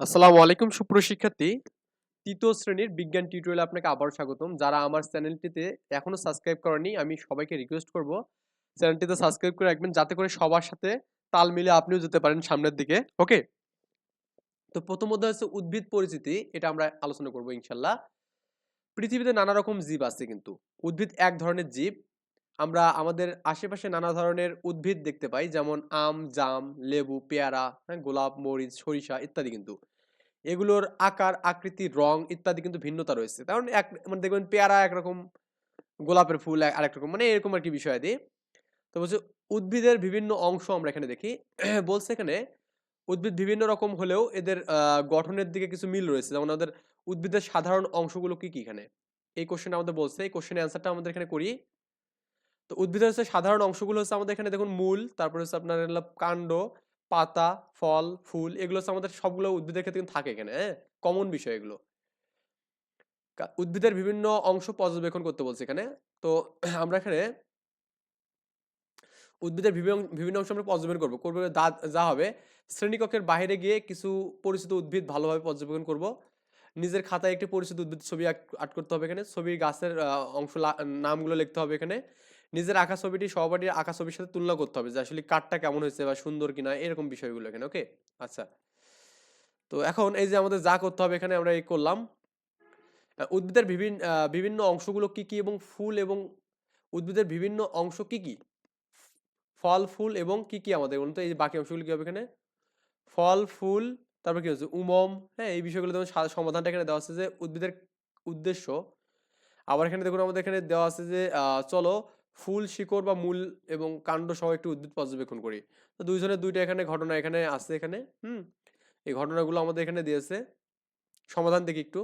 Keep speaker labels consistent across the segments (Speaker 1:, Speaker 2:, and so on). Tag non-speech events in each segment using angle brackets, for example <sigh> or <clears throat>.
Speaker 1: আসসালামু আলাইকুম, সুপ্রিয় শিক্ষার্থী। তৃতীয় শ্রেণির বিজ্ঞান টিউটোরিয়ালে আপনাকে আবারও স্বাগতম। যারা আমার চ্যানেলটিতে এখনও সাবস্ক্রাইব করেনি আমি সবাইকে রিকোয়েস্ট করব, চ্যানেলটিতে সাবস্ক্রাইব করে রাখবেন, যাতে করে সবার সাথে তাল মিলে আপনিও যেতে পারেন সামনের দিকে ওকে তো প্রথম অধ্যায় হচ্ছে উদ্ভিদ পরিচিতি, এটা আমরা আলোচনা করব ইনশাল্লাহ। পৃথিবীতে নানা রকম জীব আছে কিন্তু। উদ্ভিদ এক ধরনের জীব আমরা আমাদের আশেপাশে নানা ধরনের উদ্ভিদ দেখতে পাই, যেমন আম, জাম, লেবু, পেয়ারা হ্যাঁ গোলাপ, মরিচ, সরিষা ইত্যাদি কিন্তু। এগুলোর আকার, আকৃতি, রং ইত্যাদি কিন্তু ভিন্নতা রয়েছে। কারণ এক মানে দেখবেন পেয়ারা একরকম, গোলাপের ফুল আরেক রকম মানে এরকম আর কি বিষয়াদি তো বলছে উদ্ভিদের বিভিন্ন অংশ আমরা এখানে দেখি। <clears throat> বলছে এখানে উদ্ভিদ বিভিন্ন রকম হলেও এদের গঠনের দিকে কিছু মিল রয়েছে। যেমন আমাদের উদ্ভিদের সাধারণ অংশগুলো কি কি এখানে? এই কোশ্চেন আমাদের বলছে। এই কোশ্চেনের অ্যান্সারটা আমাদের এখানে করি। তো উদ্ভিদের হচ্ছে সাধারণ অংশগুলো হচ্ছে আমাদের এখানে দেখুন মূল, তারপরে হচ্ছে আপনার কাণ্ড, পাতা, ফল, ফুল, এগুলো হচ্ছে আমাদের সবগুলো উদ্ভিদের ক্ষেত্রে থাকে এখানে হ্যাঁ? কমন বিষয় এগুলো। উদ্ভিদের বিভিন্ন অংশ পর্যবেক্ষণ করতে বলছে এখানে। তো <clears throat> আমরা এখানে উদ্ভিদের বিভিন্ন বিভিন্ন অংশ আমরা পর্যবেক্ষণ করব। করব যা হবে, শ্রেণীকক্ষের বাইরে গিয়ে কিছু পরিচিত উদ্ভিদ ভালোভাবে পর্যবেক্ষণ করব। নিজের খাতায় একটি পরিচিত উদ্ভিদ ছবি আর্ট করতে হবে এখানে। ছবির গাছের অংশ নামগুলো লিখতে হবে এখানে। নিজের আঁকা ছবিটি সহপাঠীর আঁকা ছবির সাথে তুলনা করতে হবে যে আসলে কাঠটা কেমন হয়েছে বা সুন্দর কিনা, এরকম বিষয়গুলো এখানে ওকে আচ্ছা। তো এখন এই যে আমাদের যা করতে হবে এখানে আমরা এই করলাম। উদ্ভিদের বিভিন্ন বিভিন্ন অংশগুলো কি কি এবং ফুল এবং উদ্ভিদের বিভিন্ন অংশ কি কি? ফল, ফুল এবং কি কি আমাদের, বলুন তো, এই বাকি অংশগুলো কি হবে এখানে? ফল, ফুল, তারপর কি হচ্ছে? উমম হ্যাঁ এই বিষয়গুলো যেমন সমাধানটা এখানে দেওয়া আছে যে উদ্ভিদের উদ্দেশ্য। আবার এখানে দেখুন আমাদের এখানে দেওয়া আছে যে চলো ফুল শিকড় বা মূল এবং কাণ্ড সহ একটি উদ্ভিদ পর্যবেক্ষণ করি। তো দুইজনের দুইটা এখানে ঘটনা এখানে আছে এখানে, হুম? এই ঘটনাগুলো আমাদের এখানে দিয়েছে। সমাধান দেখি একটু।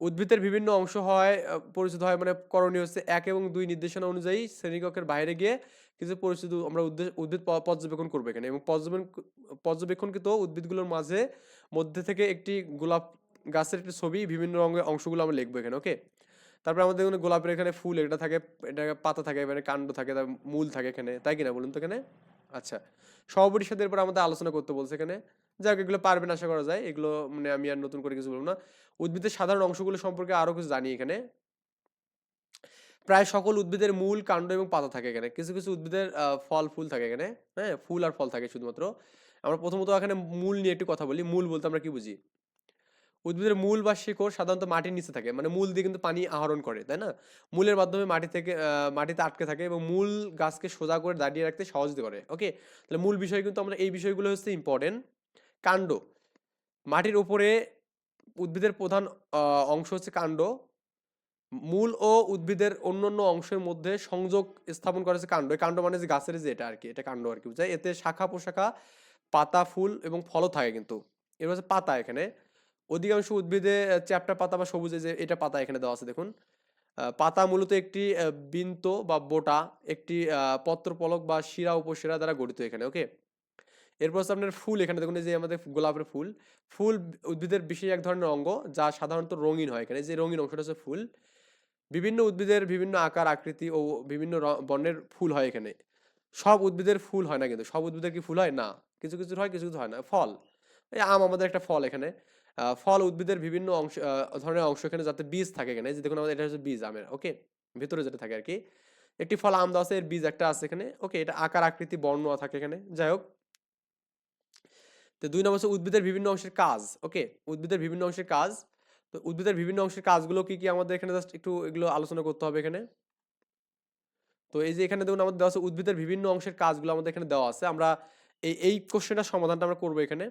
Speaker 1: উদ্ভিদের বিভিন্ন অংশ হয় পরিচিত হয় মানে করণীয় হচ্ছে এক এবং দুই নির্দেশনা অনুযায়ী শ্রেণীকক্ষের বাইরে গিয়ে কিছু পরিচিত আমরা উদ্ভিদ পর্যবেক্ষণ করব এখানে এবং পর্যবেক্ষণ পর্যবেক্ষণকৃত উদ্ভিদগুলোর মাঝে মধ্যে থেকে একটি গোলাপ গাছের একটি ছবি বিভিন্ন রঙের অংশগুলো আমরা লিখব এখানে, ওকে? তারপরে আমাদের এখানে গোলাপের এখানে ফুল, এটা থাকে, এটা পাতা থাকে এখানে কাণ্ড থাকে তার মূল থাকে এখানে, তাই কিনা বলুন তো এখানে? আচ্ছা সভাপতির সাথে এরপর আমাদের আলোচনা করতে বলছে এখানে। যাক, এগুলো পারবেন আশা করা যায়, এগুলো মানে আমি আর নতুন করে কিছু বলব না। উদ্ভিদের সাধারণ অংশগুলো সম্পর্কে আরও কিছু জানি এখানে। প্রায় সকল উদ্ভিদের মূল, কাণ্ড এবং পাতা থাকে এখানে। কিছু কিছু উদ্ভিদের ফল, ফুল থাকে এখানে হ্যাঁ ফুল আর ফল থাকে শুধুমাত্র। আমরা প্রথমত এখানে মূল নিয়ে একটু কথা বলি, মূল বলতে আমরা কি বুঝি? উদ্ভিদের মূল বা শিকড় সাধারণত মাটির নিচে থাকে। মানে মূল দিয়ে কিন্তু পানি আহরণ করে, তাই না? মূলের মাধ্যমে মাটি থেকে মাটিতে আটকে থাকে এবং মূল গাছকে সোজা করে দাঁড়িয়ে রাখতে সহযোগিতা করে ওকে? তাহলে মূল বিষয় কিন্তু আমরা, এই বিষয়গুলো হচ্ছে ইম্পর্টেন্ট কাণ্ড। মাটির উপরে উদ্ভিদের প্রধান অংশ হচ্ছে কাণ্ড। মূল ও উদ্ভিদের অন্যান্য অংশের মধ্যে সংযোগ স্থাপন করা কাণ্ড। এই কাণ্ড মানে যে গাছের যে এটা আর কি এটা কাণ্ড আর কি বুঝায় এতে শাখা পোশাখা পাতা, ফুল এবং ফলও থাকে কিন্তু। এর হচ্ছে পাতা এখানে। অধিকাংশ উদ্ভিদে চ্যাপ্টা পাতা বা সবুজে যে এটা পাতা এখানে দেওয়া আছে, দেখুন। পাতা মূলত একটি বৃন্ত বা বোটা, একটি পত্রপলক বা শিরা, উপশিরা দ্বারা গঠিত এখানে, ওকে? এরপর হচ্ছে আপনার ফুল এখানে, দেখুন যে আমাদের গোলাপের ফুল। ফুল উদ্ভিদের বিশেষ এক ধরনের অঙ্গ, যা সাধারণত রঙিন হয় এখানে যে রঙিন অংশটা হচ্ছে ফুল। বিভিন্ন উদ্ভিদের বিভিন্ন আকার, আকৃতি ও বিভিন্ন বর্ণের ফুল হয় এখানে। সব উদ্ভিদের ফুল হয় না কিন্তু, সব উদ্ভিদের কি ফুল হয়? না। কিছু কিছু হয়, কিছু কিছু হয় না। ফল। এই আম আমাদের একটা ফল এখানে। ফল উদ্ভিদের বিভিন্ন অংশ ধরনের অংশ এখানে যাতে বীজ থাকে এখানে। যে দেখুন আমাদের এটা হচ্ছে বীজ আমের, ওকে? ভিতরে যেটা থাকে আর কি একটি ফল আম দেওয়া আছে, এর বীজ একটা আছে এখানে, ওকে? এটা আকার, আকৃতি, বর্ণ থাকে এখানে। যাই হোক। তো দুই নম্বর হচ্ছে উদ্ভিদের বিভিন্ন অংশের কাজ, ওকে? উদ্ভিদের বিভিন্ন অংশের কাজ। তো উদ্ভিদের বিভিন্ন অংশের কাজগুলো কি কি আমাদের এখানে জাস্ট একটু এগুলো আলোচনা করতে হবে এখানে? তো এই যে এখানে দেখুন আমাদের দেওয়া আছে, উদ্ভিদের বিভিন্ন অংশের কাজগুলো আমাদের এখানে দেওয়া আছে। আমরা এই এই কোশ্চেনটার সমাধানটা আমরা করব এখানে।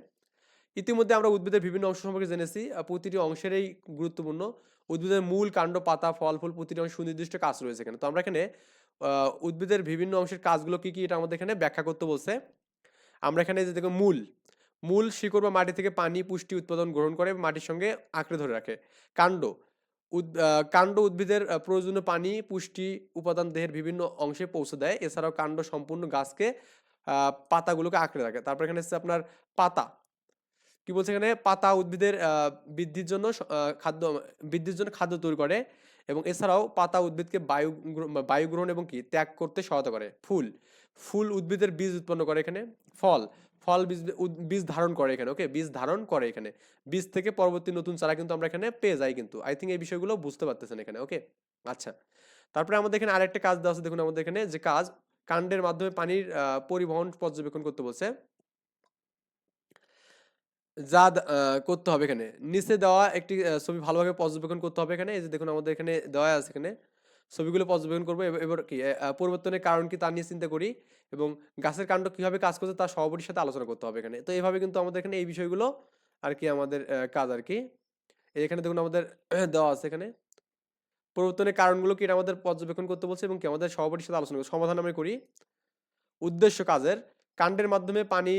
Speaker 1: ইতিমধ্যে আমরা উদ্ভিদের বিভিন্ন অংশ সম্পর্কে জেনেছি প্রতিটি অংশেরই গুরুত্বপূর্ণ। উদ্ভিদের মূল কাণ্ড, পাতা, ফল, ফুল প্রতিটি অংশ সুনির্দিষ্ট কাজ রয়েছে এখানে। তো আমরা এখানে উদ্ভিদের বিভিন্ন অংশের কাজগুলো কি কি এটা আমাদের এখানে ব্যাখ্যা করতে বলছে। আমরা এখানে যে দেখো মূল মূল শিকড় বা মাটি থেকে পানি, পুষ্টি, উৎপাদন গ্রহণ করে মাটির সঙ্গে আঁকড়ে ধরে রাখে। কাণ্ড, উদ- কাণ্ড উদ্ভিদের প্রয়োজনীয় পানি, পুষ্টি, উপাদান দেহের বিভিন্ন অংশে পৌঁছে দেয়। এছাড়াও কাণ্ড সম্পূর্ণ গাছকে পাতাগুলোকে আঁকড়ে রাখে। তারপর এখানে হচ্ছে আপনার পাতা। কি বলছে এখানে? পাতা উদ্ভিদের বৃদ্ধির জন্য খাদ্য, বৃদ্ধির জন্য খাদ্য তৈরি করে এবং এছাড়াও পাতা উদ্ভিদকে বায়ু বায়ু গ্রহণ এবং কি? ত্যাগ করতে সহায়তা করে। ফুল ফুল উদ্ভিদের বীজ উৎপন্ন করে এখানে। ফল ফল বীজ বীজ ধারণ করে এখানে ওকে বীজ ধারণ করে এখানে। বীজ থেকে পরবর্তী নতুন চারা কিন্তু আমরা এখানে পেয়ে যাই কিন্তু। আই থিঙ্ক এই বিষয়গুলো বুঝতে পারতেছেন এখানে ওকে আচ্ছা। তারপরে আমাদের এখানে আরেকটা কাজ দেওয়া আছে, দেখুন আমাদের এখানে যে কাজ, কাণ্ডের মাধ্যমে পানির পরিবহন পর্যবেক্ষণ করতে বলছে। যা করতে হবে এখানে। নিচে দেওয়া একটি ছবি ভালোভাবে পর্যবেক্ষণ করতে হবে এখানে। এই যে দেখুন, আমাদের এখানে দেওয়া আছে এখানে। ছবিগুলো পর্যবেক্ষণ করব। এবার কি পরিবর্তনের কারণ কি তা নিয়ে চিন্তা করি এবং গাছের কাণ্ড কীভাবে কাজ করছে তার সভাপতির সাথে আলোচনা করতে হবে এখানে। তো এইভাবে কিন্তু আমাদের এখানে এই বিষয়গুলো আর কি আমাদের কাজ আর কি। এখানে দেখুন, আমাদের <clears throat> দেওয়া আছে এখানে। পরিবর্তনের কারণগুলো কি এটা আমাদের পর্যবেক্ষণ করতে বলছে এবং কি আমাদের সভাপতির সাথে আলোচনা সমাধান আমরা করি। উদ্দেশ্য কাজের। কাণ্ডের মাধ্যমে পানি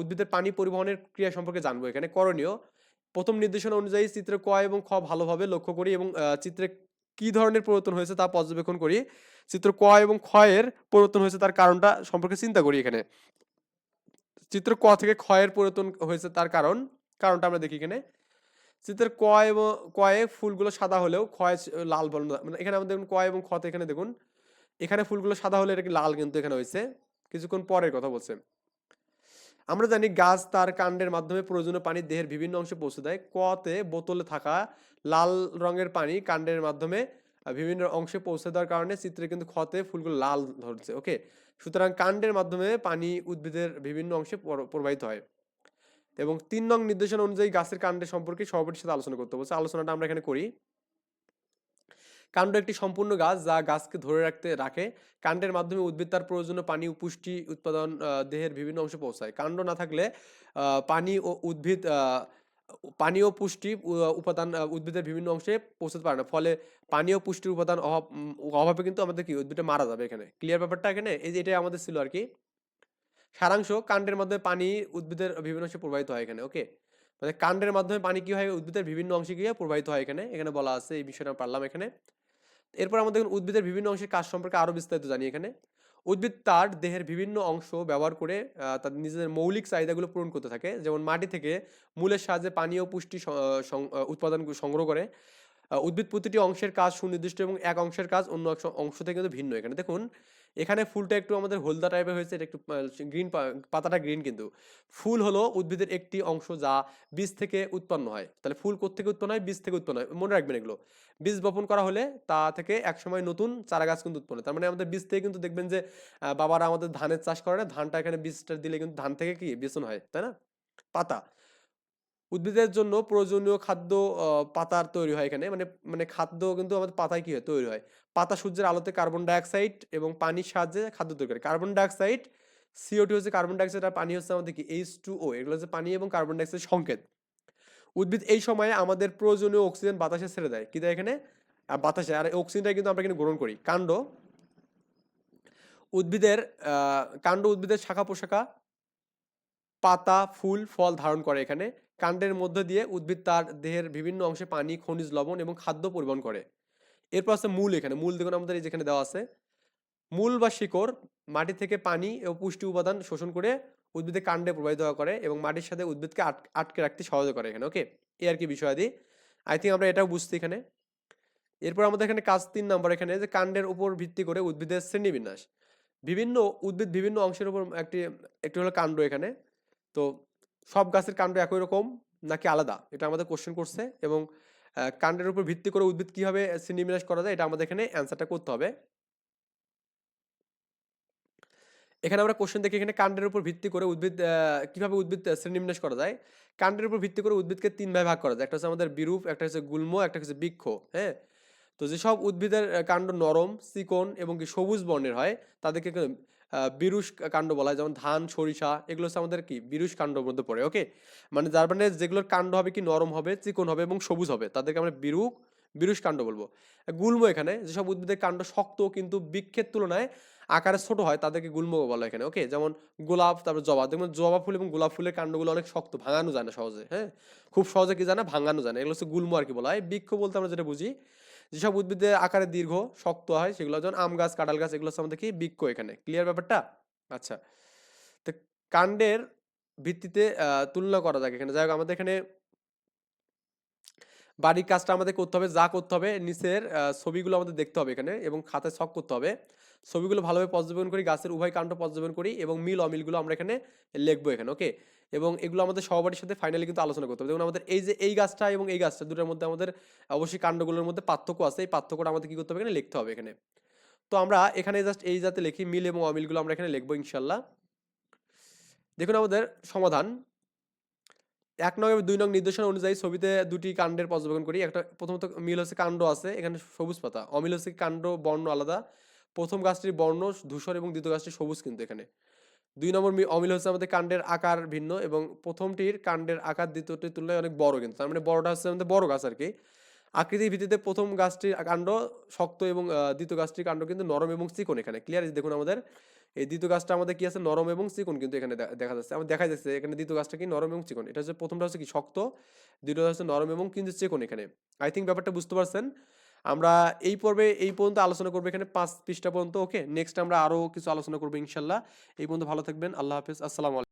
Speaker 1: উদ্ভিদের পানি পরিবহনের ক্রিয়া সম্পর্কে জানব এখানে। করণীয়, প্রথম নির্দেশনা অনুযায়ী চিত্রে ক এবং খ ভালোভাবে লক্ষ্য করি এবং চিত্রে কি ধরনের পরিবর্তন হয়েছে তা পর্যবেক্ষণ করি। চিত্র ক এবং খ এর পরিবর্তন হয়েছে তার কারণটা সম্পর্কে চিন্তা করি এখানে। চিত্র ক থেকে খ এর পরিবর্তন হয়েছে তার কারণ, কারণটা আমরা দেখি এখানে। চিত্রের ক এবং কয়ে ফুলগুলো সাদা হলেও ক্ষয় লাল বর্ণ মানে এখানে আমাদের দেখুন ক এবং খতে এখানে দেখুন, এখানে ফুলগুলো সাদা হলে এটা লাল কিন্তু এখানে হয়েছে। কিছুক্ষণ পরের কথা বলছে। আমরা জানি গাছ তার কাণ্ডের মাধ্যমে প্রয়োজনীয় পানি দেহের বিভিন্ন অংশে পৌঁছে দেয়। কতে বোতলে থাকা লাল রঙের পানি কাণ্ডের মাধ্যমে বিভিন্ন অংশে পৌঁছে দেওয়ার কারণে চিত্রে কিন্তু ক্ষতে ফুলগুলো লাল ধরছে। ওকে? সুতরাং কাণ্ডের মাধ্যমে পানি উদ্ভিদের বিভিন্ন অংশে প্রবাহিত হয়। এবং তিন নং নির্দেশনা অনুযায়ী গাছের কাণ্ডের সম্পর্কে সভাপতির সাথে আলোচনা করতে বলছে। আলোচনাটা আমরা এখানে করি। কাণ্ড একটি সম্পূর্ণ গাছ যা গাছকে ধরে রাখতে রাখে। কাণ্ডের মাধ্যমে উদ্ভিদ তার প্রয়োজনীয় পানি ও পুষ্টি উৎপাদন দেহের বিভিন্ন অংশে পৌঁছায়। কাণ্ড না থাকলে পানি ও উদ্ভিদ আহ, পানি ও পুষ্টি উপাদান উদ্ভিদের বিভিন্ন অংশে পৌঁছাতে পারে না। ফলে পানি ও পুষ্টির উপাদান অভাব অভাবে কিন্তু আমাদের কি উদ্ভিদটা মারা যাবে এখানে। ক্লিয়ার ব্যাপারটা এখানে? এই যে এটাই আমাদের ছিল আর কি। সারাংশ কাণ্ডের মাধ্যমে পানি উদ্ভিদের বিভিন্ন অংশে প্রবাহিত হয় এখানে ওকে মানে কাণ্ডের মাধ্যমে পানি কি হয়? উদ্ভিদের বিভিন্ন অংশে গিয়ে প্রবাহিত হয় এখানে। এখানে বলা আছে এই বিষয়টা পারলাম এখানে। এরপর আমাদের দেখুন উদ্ভিদের বিভিন্ন অংশের কাজ সম্পর্কে আরও বিস্তারিত জানি এখানে। উদ্ভিদ তার দেহের বিভিন্ন অংশ ব্যবহার করে তার নিজেদের মৌলিক চাহিদাগুলো পূরণ করতে থাকে। যেমন মাটি থেকে মূলের সাহায্যে পানীয় পুষ্টি উৎপাদন সংগ্রহ করে। উদ্ভিদ প্রতিটি অংশের কাজ সুনির্দিষ্ট এবং এক অংশের কাজ অন্য অংশ থেকে কিন্তু ভিন্ন এখানে। দেখুন এখানে ফুলটা একটু আমাদের হলদা টাইপের হয়েছে, এটা একটু গ্রিন পাতাটা গ্রিন কিন্তু। ফুল হলো উদ্ভিদের একটি অংশ যা বীজ থেকে উৎপন্ন হয়। তাহলে ফুল থেকে উৎপন্ন হয়? বীজ থেকে উৎপন্ন হয়। মনে রাখবেন এগুলো। বীজ বপন করা হলে তা থেকে একসময় নতুন চারা গাছ কিন্তু উৎপন্ন। তার মানে আমাদের বীজ থেকে কিন্তু দেখবেন যে বাবারা আমাদের ধানের চাষ করে না। ধানটা এখানে বীজটা দিলে কিন্তু ধান থেকে কি? বেচন হয়, তাই না? পাতা। উদ্ভিদের জন্য প্রয়োজনীয় খাদ্য পাতার তৈরি হয় এখানে। মানে মানে খাদ্য কিন্তু আমাদের পাতায় কী হয়? তৈরি হয়। পাতা সূর্যের আলোতে কার্বন ডাইঅক্সাইড এবং পানির সাহায্যে খাদ্য তৈরি করে। Carbon dioxide C O two হচ্ছে কার্বন ডাইঅক্সাইড আর পানি হচ্ছে আমাদের কি? এইচ টু ও এগুলো হচ্ছে পানি এবং কার্বন ডাইঅক্সাইড সংকেত। উদ্ভিদ এই সময়ে আমাদের প্রয়োজনীয় অক্সিজেন বাতাসে ছেড়ে দেয়। কি দেয় এখানে? বাতাসে। আর অক্সিজেনটা কিন্তু আমরা এখানে গ্রহণ করি। কাণ্ড। উদ্ভিদের কাণ্ড উদ্ভিদের শাখা পোশাখা পাতা, ফুল, ফল ধারণ করে এখানে। কাণ্ডের মধ্য দিয়ে উদ্ভিদ তার দেহের বিভিন্ন অংশে পানি, খনিজ, লবণ এবং খাদ্য পরিবহন করে। এরপর আছে মূল এখানে। মূল দেখুন আমাদের এই যেখানে দেওয়া আছে। মূল বা শিকড় মাটি থেকে পানি ও পুষ্টি উপাদান শোষণ করে উদ্ভিদের কাণ্ডে প্রবাহিত করে এবং মাটির সাথে উদ্ভিদকে আট- আটকে রাখতে সহায়তা করে এখানে। ওকে? এ আর কি বিষয়াদি। আই থিঙ্ক আমরা এটাও বুঝছি এখানে। এরপর আমাদের এখানে কাজ তিন নম্বর এখানে যে কাণ্ডের উপর ভিত্তি করে উদ্ভিদের শ্রেণীবিন্যাস। বিভিন্ন উদ্ভিদ বিভিন্ন অংশের উপর একটি একটি হলো কাণ্ড এখানে। তো সব গাছের কাণ্ড একই রকম নাকি আলাদা? এটা আমাদের কোশ্চেন করছে এবং কাণ্ডের উপর ভিত্তি করে উদ্ভিদ কীভাবে শ্রেণীবিন্যাস করা যায় এটা আমাদের এখানে অ্যান্সারটা করতে হবে। এখানে আমরা কোশ্চেন দেখি, এখানে কাণ্ডের উপর ভিত্তি করে উদ্ভিদ কীভাবে উদ্ভিদ শ্রেণীবিন্যাস করা যায়? কাণ্ডের উপর ভিত্তি করে উদ্ভিদকে তিন ভাগে ভাগ করা যায়, একটা হচ্ছে আমাদের বিরূপ, একটা হচ্ছে গুল্ম, একটা হচ্ছে বৃক্ষ হ্যাঁ? তো যেসব উদ্ভিদের কাণ্ড নরম চিকন এবং কি সবুজ বর্ণের হয়, তাদেরকে বিরুষ কাণ্ড বলা হয়, যেমন ধান, সরিষা, এগুলো হচ্ছে আমাদের কি? বিরুষ কাণ্ডর মধ্যে পড়ে ওকে মানে যার মানে যেগুলোর কাণ্ড হবে কি? নরম হবে, চিকন হবে এবং সবুজ হবে। তাদেরকে আমরা বিরূপ বিরুষ কাণ্ড বলব। গুল্ম এখানে, যেসব উদ্ভিদের কাণ্ড শক্ত কিন্তু বৃক্ষের তুলনায় আকারে ছোট হয়, তাদেরকে গুল্ম বলা এখানে ওকে যেমন গোলাপ, তারপর জবা। দেখবেন জবা ফুল এবং গোলাপ ফুলের কাণ্ডগুলো অনেক শক্ত, ভাঙানো যায় না সহজে হ্যাঁ? খুব সহজে কি জানা ভাঙানো যায় না। এগুলো হচ্ছে গুল্ম আর কি বলা হয়। বৃক্ষ বলতে আমরা যেটা বুঝি যেসব উদ্ভিদের আকারে দীর্ঘ, শক্ত হয়, সেগুলো যেমন আম গাছ, কাঁঠাল গাছ, এগুলো আমাদের কি বৃক্ষ এখানে? ক্লিয়ার ব্যাপারটা? আচ্ছা। তো কাণ্ডের ভিত্তিতে তুলনা করা যাক এখানে। যাই হোক আমাদের এখানে বাড়ির কাজটা আমাদের করতে হবে, যা করতে হবে, নিচের ছবিগুলো আমাদের দেখতে হবে এখানে এবং খাতায় ছক করতে হবে। ছবিগুলো ভালোভাবে পর্যবেক্ষণ করি, গাছের উভয় কাণ্ড পর্যবেক্ষণ করি এবং মিল অমিলগুলো আমরা এখানে লিখব এখানে ওকে এবং এগুলো আমাদের সহপাঠীর সাথে ফাইনালি কিন্তু আলোচনা করতে হবে। যেমন আমাদের এই যে এই গাছটা এবং এই গাছটা দুটোর মধ্যে আমাদের অবশ্যই কাণ্ডগুলোর মধ্যে পার্থক্য আছে, এই পার্থক্যটা আমাদের কি করতে হবে এখানে লিখতে হবে এখানে। তো আমরা এখানে জাস্ট এই যাতে লিখি, মিল এবং অমিলগুলো আমরা এখানে লিখব ইনশাল্লাহ দেখুন, আমাদের সমাধান। এক নং এবং দুই নং নির্দেশনা অনুযায়ী ছবিতে দুটি কাণ্ডের পর্যবেক্ষণ করি। একটা প্রথমত মিল হচ্ছে কাণ্ড আছে, এখানে সবুজ পাতা, অমিল হচ্ছে কাণ্ড, বর্ণ আলাদা। প্রথম গাছটির বর্ণ, ধূসর এবং দ্বিতীয় গাছটি সবুজ কিন্তু এখানে। দুই নম্বর অমিল হচ্ছে আমাদের কাণ্ডের আকার ভিন্ন এবং প্রথমটির কাণ্ডের আকার দ্বিতীয়টির তুলনায় অনেক বড় কিন্তু। তার মানে বড়টা হচ্ছে আমাদের বড় গাছ আর কি আকৃতির ভিত্তিতে প্রথম গাছটির কাণ্ড শক্ত এবং দ্বিতীয় গাছটির কাণ্ড কিন্তু নরম এবং চিকন এখানে। ক্লিয়ার দেখুন আমাদের। এই দ্বিতীয় গাছটা আমাদের কি আছে? নরম এবং চিকন কিন্তু এখানে দেখা যাচ্ছে। আমার দেখা যাচ্ছে এখানে দ্বিতীয় গাছটা কি নরম এবং চিকন। এটা হচ্ছে প্রথমটা হচ্ছে কি শক্ত, দ্বিতীয়টা হচ্ছে নরম এবং কিন্তু চিকন এখানে। আই থিঙ্ক ব্যাপারটা বুঝতে পারছেন? আমরা এই পর্বে, এই পর্যন্ত আলোচনা করব। এখানে পাঁচ পৃষ্ঠা পর্যন্ত, ওকে? নেক্সট আমরা আরও কিছু আলোচনা করব ইনশাল্লাহ। এই পর্যন্ত ভালো থাকবেন। আল্লাহ হাফিজ। আসসালামু